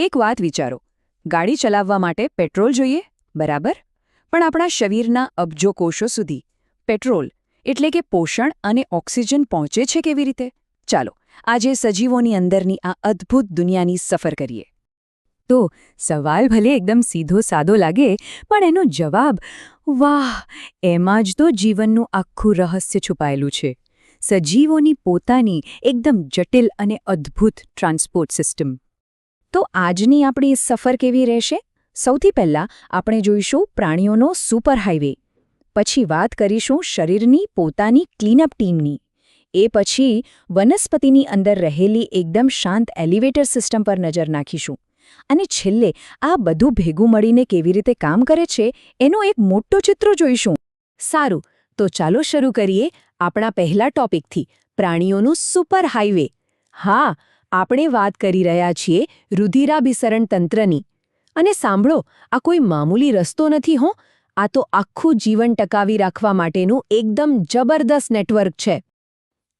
એક વાત વિચારો. ગાડી ચલાવવા માટે પેટ્રોલ જોઈએ? બરાબર. પણ આપણા શરીરના અબજો કોષો સુધી. પેટ્રોલ એટલે કે પોષણ અને ઓક્સિજન પહોંચે છે કેવી રીતે? ચાલો, આજે સજીવોની અંદરની આ અદ્ભુત દુનિયાની સફર કરીએ. તો, સવાલ ભલે એકદમ સીધો સાદો લાગે, પણ એનો જવાબ, વાહ, એમાં જ તો જીવનનું આખું રહસ્ય છુપાયેલું છે. સજીવોની પોતાની એકદમ જટિલ અને અદ્ભુત ટ્રાન્સપોર્ટ સિસ્ટમ. તો આજની આપણી સફર કેવી રહેશે? સૌથી પહેલાં આપણે જોઈશું પ્રાણીઓનો સુપર હાઇવે. પછી વાત કરીશું શરીરની પોતાની ક્લીનઅપ ટીમની. એ પછી વનસ્પતિની અંદર રહેલી એકદમ શાંત એલિવેટર સિસ્ટમ પર નજર નાખીશું. અને છેલ્લે આ બધું ભેગું મળીને કેવી રીતે કામ કરે છે એનો એક મોટો ચિત્ર જોઈશું. સારું, તો ચાલો શરૂ કરીએ આપણા પહેલા ટોપિકથી, પ્રાણીઓનું સુપર હાઇવે. હા આપણે વાત કરી રહ્યા છીએ રુધિરાભિસરણ તંત્રની. અને સાંભળો, આ કોઈ મામૂલી રસ્તો નથી હો. આ તો આખું જીવન ટકાવી રાખવા માટેનું એકદમ જબરદસ્ત નેટવર્ક છે.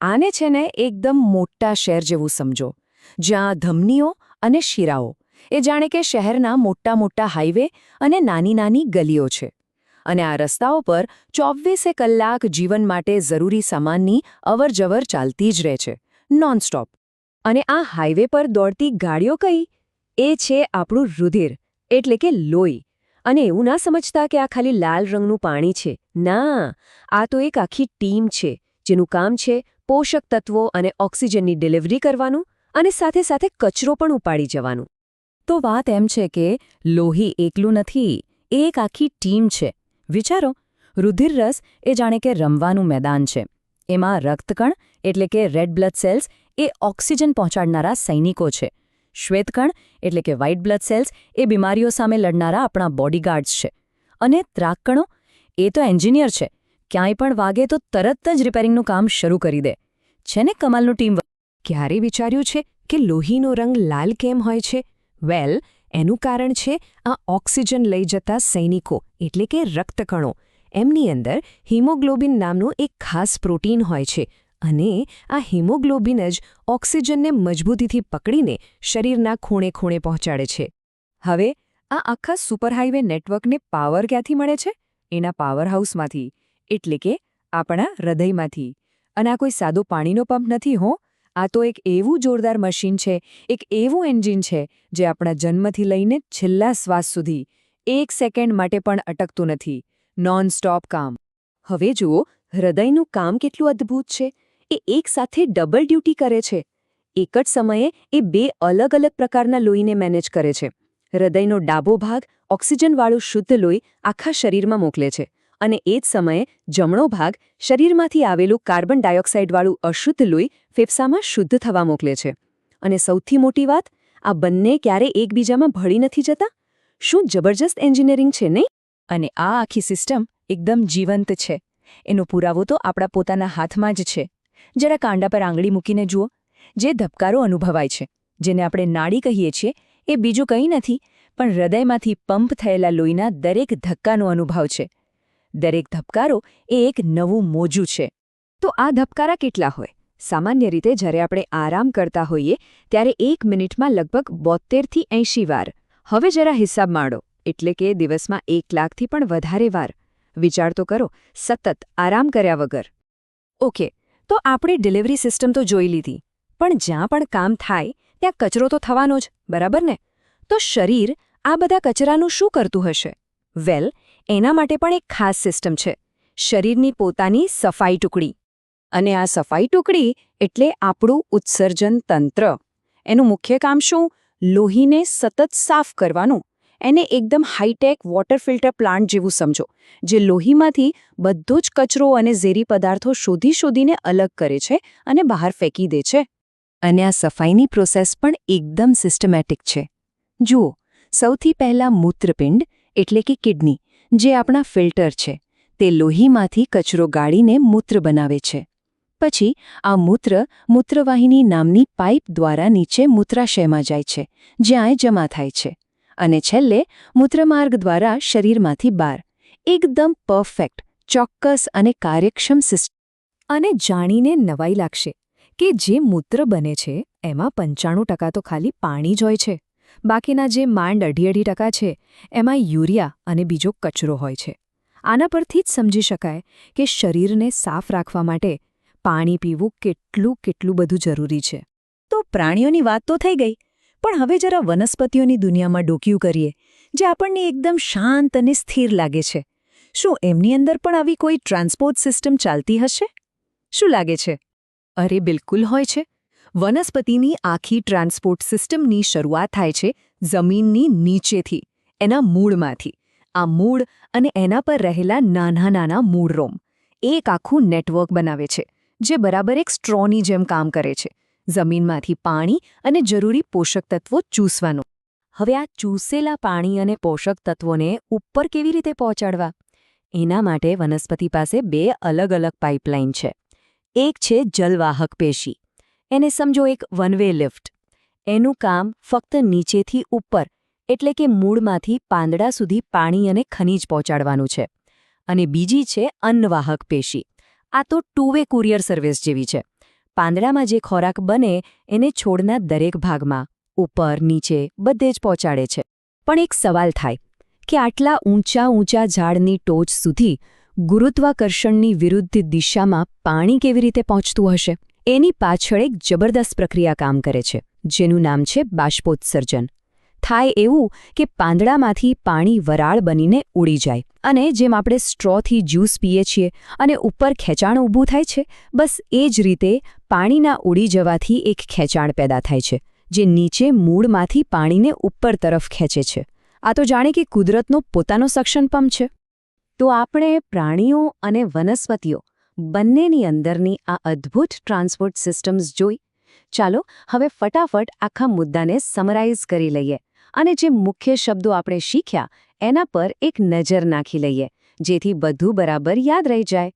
આને છે ને એકદમ મોટા શહેર જેવું સમજો. જ્યાં ધમનીઓ અને શિરાઓ, એ જાણે કે શહેરના મોટા મોટા હાઈવે અને નાની નાની ગલીઓ છે. અને આ રસ્તાઓ પર ચોવીસે કલાક જીવન માટે જરૂરી સામાનની અવરજવર ચાલતી જ રહે છે. નોનસ્ટોપ. અને આ હાઈવે પર દોડતી ગાડીઓ કઈ? એ છે આપણું રુધિર, એટલે કે લોહી. અને એવું ના સમજતા કે આ ખાલી લાલ રંગનું પાણી છે. ના, આ તો એક આખી ટીમ છે, જેનું કામ છે પોષક તત્વો અને ઓક્સિજનની ડિલિવરી કરવાનું અને સાથે સાથે કચરો પણ ઉપાડી જવાનું. તો વાત એમ છે કે લોહી એકલું નથી, એ એક આખી ટીમ છે. વિચારો રુધિરરસ એ જાણે કે રમવાનું મેદાન છે. એમાં રક્તકણ, એટલે કે રેડ બ્લડ સેલ્સ એ ઓક્સિજન પહોંચાડનારા સૈનિકો છે. શ્વેતકણ, એટલે કે વ્હાઇટ બ્લડ સેલ્સ, એ બીમારીઓ સામે લડનારા આપણા બોડીગાર્ડ્સ છે. અને ત્રાકકણો એ તો એન્જિનિયર છે. ક્યાંય પણ વાગે તો તરત જ રિપેરિંગનું કામ શરૂ કરી દે. છે ને કમાલનું ટીમ ક્યારે વિચાર્યું છે કે લોહીનો રંગ લાલ કેમ હોય છે? વેલ, એનું કારણ છે આ ઓક્સિજન લઈ જતા સૈનિકો, એટલે કે રક્તકણો. એમની અંદર હિમોગ્લોબિન નામનું એક ખાસ પ્રોટીન હોય છે. અને આ હિમોગ્લોબિન જ ઓક્સિજનને મજબૂતીથી પકડીને શરીરના ખૂણે ખૂણે પહોંચાડે છે. હવે આ આખા સુપરહાઇવે નેટવર્કને પાવર ક્યાંથી મળે છે? એના પાવરહાઉસમાંથી એટલે કે આપણા હૃદયમાંથી. અને આ કોઈ સાદો પાણીનો પંપ નથી, હો. આ તો એક એવું જોરદાર મશીન છે, એક એવું એન્જિન છે, જે આપણા જન્મથી લઈને છેલ્લા શ્વાસ સુધી એક સેકન્ડ માટે પણ અટકતું નથી. નોન સ્ટોપ કામ. હવે જુઓ, હૃદયનું કામ કેટલું અદ્ભુત છે. એ એકસાથે ડબલ ડ્યુટી કરે છે. એક જ સમયે એ બે અલગ અલગ પ્રકારના લોહીને મેનેજ કરે છે. હૃદયનો ડાબો ભાગ ઓક્સિજનવાળું શુદ્ધ લોહી આખા શરીરમાં મોકલે છે અને એ જ સમયે જમણો ભાગ શરીરમાંથી આવેલું કાર્બન ડાયોક્સાઇડવાળું અશુદ્ધ લોહી ફેફસામાં શુદ્ધ થવા મોકલે છે. અને સૌથી મોટી વાત, આ બંને ક્યારે એકબીજામાં ભળી નથી જતા? શું જબરજસ્ત એન્જિનિયરિંગ છે નહીં? અને આ આખી સિસ્ટમ એકદમ જીવંત છે. એનો પુરાવો તો આપણા પોતાના હાથમાં જ છે. જરા કાંડા પર આંગળી મૂકીને જુઓ. જે ધબકારો અનુભવાય છે, જેને આપણે નાડી કહીએ છીએ, એ બીજું કંઈ નથી, પણ હૃદયમાંથી પંપ થયેલા લોહીના દરેક ધક્કાનો અનુભવ છે. દરેક ધબકારો એ એક નવું મોજું છે. તો આ ધબકારા કેટલા હોય? સામાન્ય રીતે જ્યારે આપણે આરામ કરતા હોઈએ, ત્યારે એક મિનિટમાં લગભગ બોતેરથી એંશી વાર. હવે જરા હિસાબ માંડો એટલે કે દિવસમાં એક લાખથી પણ વધારે વાર. વિચાર તો કરો, સતત આરામ કર્યા વગર. ઓકે તો આપણે ડિલિવરી સિસ્ટમ તો જોઈ લીધી. પણ જ્યાં પણ કામ થાય, ત્યાં કચરો તો થવાનો જ, બરાબર ને? તો શરીર આ બધા કચરાનું શું કરતું હશે? વેલ, એના માટે પણ એક ખાસ સિસ્ટમ છે. શરીરની પોતાની સફાઈ ટુકડી. અને આ સફાઈ ટુકડી એટલે આપણું ઉત્સર્જન તંત્ર. એનું મુખ્ય કામ શું? લોહીને સતત સાફ કરવાનું. એને એકદમ હાઈટેક વોટર ફિલ્ટર પ્લાન્ટ જેવું સમજો, જે લોહીમાંથી બધો જ કચરો અને ઝેરી પદાર્થો શોધી શોધીને અલગ કરે છે અને બહાર ફેંકી દે છે. અને આ સફાઈની પ્રોસેસ પણ એકદમ સિસ્ટમેટિક છે. જુઓ, સૌથી પહેલાં મૂત્રપિંડ, એટલે કે કિડની, જે આપણા ફિલ્ટર છે, તે લોહીમાંથી કચરો ગાળીને મૂત્ર બનાવે છે. પછી, આ મૂત્ર મૂત્રવાહિની નામની પાઇપ દ્વારા નીચે મૂત્રાશયમાં જાય છે, જ્યાં એ જમા થાય છે. અને છેલ્લે મૂત્રમાર્ગ દ્વારા શરીરમાંથી બહાર. એકદમ પરફેક્ટ, ચોક્કસ અને કાર્યક્ષમ સિસ્ટમ અને જાણીને નવાઈ લાગશે કે જે મૂત્ર બને છે, એમાં પંચાણું ટકા તો ખાલી પાણી જ હોય છે. બાકીના જે માંડ અઢી અઢી ટકા છે, એમાં યુરિયા અને બીજો કચરો હોય છે. આના પરથી જ સમજી શકાય કે શરીરને સાફ રાખવા માટે પાણી પીવું કેટલું કેટલું બધું જરૂરી છે. તો પ્રાણીઓની વાત તો થઈ ગઈ. પણ હવે જરા વનસ્પતિઓની દુનિયામાં ડોક્યું કરીએ, જે આપણને એકદમ શાંત અને સ્થિર લાગે છે. શું એમની અંદર પણ આવી કોઈ ટ્રાન્સપોર્ટ સિસ્ટમ ચાલતી હશે? શું લાગે છે? અરે, બિલકુલ હોય છે. વનસ્પતિની આખી ટ્રાન્સપોર્ટ સિસ્ટમની શરૂઆત થાય છે જમીનની નીચેથી, એના મૂળમાંથી. આ મૂળ અને એના પર રહેલા નાના નાના મૂળરોમ. એક આખું નેટવર્ક બનાવે છે, જે બરાબર એક સ્ટ્રોની જેમ કામ કરે છે. જમીનમાંથી પાણી અને જરૂરી પોષક તત્વો ચૂસવાનું. હવે આ ચૂસેલા પાણી અને પોષક તત્વોને ઉપર કેવી રીતે પહોંચાડવા? એના માટે વનસ્પતિ પાસે બે અલગ અલગ પાઇપલાઇન છે. એક છે જલવાહક પેશી. એને સમજો એક વનવે લિફ્ટ. એનું કામ ફક્ત નીચેથી ઉપર, એટલે કે મૂળમાંથી પાંદડા સુધી પાણી અને ખનિજ પહોંચાડવાનું છે. અને બીજી છે અન્નવાહક પેશી. આ તો ટુ વે કુરિયર સર્વિસ જેવી છે. પાંદડામાં જે ખોરાક બને, એને છોડના દરેક ભાગમાં, ઉપર, નીચે, બધે જ પહોંચાડે છે. પણ એક સવાલ થાય, કે આટલા ઊંચા ઊંચા ઝાડની ટોચ સુધી ગુરુત્વાકર્ષણની વિરુદ્ધ દિશામાં પાણી કેવી રીતે પહોંચતું હશે? એની પાછળ એક જબરદસ્ત પ્રક્રિયા કામ કરે છે, જેનું નામ છે બાષ્પોત્સર્જન. થાય એવું કે પાંદડામાંથી પાણી વરાળ બનીને ઉડી જાય. અને જેમ આપણે સ્ટ્રોથી જ્યુસ પીએ છીએ અને ઉપર ખેંચાણ ઊભું થાય છે, બસ એ જ રીતે પાણીના ઉડી જવાથી એક ખેંચાણ પેદા થાય છે, જે નીચે મૂળમાંથી પાણીને ઉપર તરફ ખેંચે છે. આ તો જાણે કે કુદરતનો પોતાનો સક્ષમ પંપ છે. તો આપણે પ્રાણીઓ અને વનસ્પતિઓ બંનેની અંદરની આ અદ્ભુત ટ્રાન્સપોર્ટ સિસ્ટમ્સ જોઈ. ચાલો, હવે ફટાફટ આખા મુદ્દાને સમરાઇઝ કરી લઈએ. અને જે મુખ્ય શબ્દો આપણે શીખ્યા, એના પર એક નજર નાખી લઈએ, જેથી બધું બરાબર યાદ રહી જાય.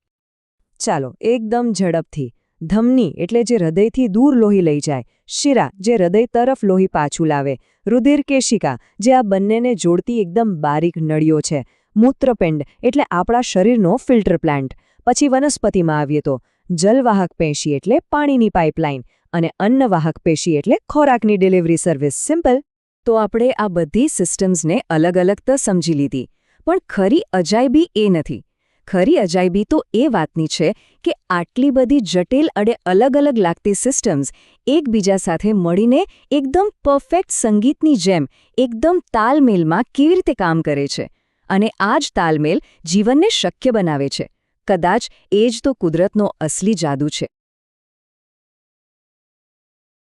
ચાલો, એકદમ ઝડપથી. ધમની એટલે જે હૃદયથી દૂર લોહી લઈ જાય, શિરા જે હૃદય તરફ લોહી પાછું લાવે રુધિર કેશિકા જે આ બંનેને જોડતી એકદમ બારીક નળીઓ છે, મૂત્રપિંડ એટલે આપણા શરીરનો ફિલ્ટર પ્લાન્ટ. પછી વનસ્પતિમાં આવીએ તો, જલવાહક પેશી એટલે પાણીની પાઇપલાઇન અને અન્નવાહક પેશી એટલે ખોરાકની ડિલિવરી સર્વિસ. સિમ્પલ. તો આપણે આ બધી સિસ્ટમ્સને અલગ અલગ તો સમજી લીધી. પણ ખરી અજાયબી એ નથી. ખરી અજાયબી તો એ વાતની છે કે આટલી બધી જટિલ અડે અલગ અલગ લાગતી સિસ્ટમ્સ એકબીજા સાથે મળીને એકદમ પરફેક્ટ સંગીતની જેમ, એકદમ તાલમેલમાં કેવી રીતે કામ કરે છે? અને આ જ તાલમેલ જીવનને શક્ય બનાવે છે. કદાચ એ જ તો કુદરતનો અસલી જાદુ છે.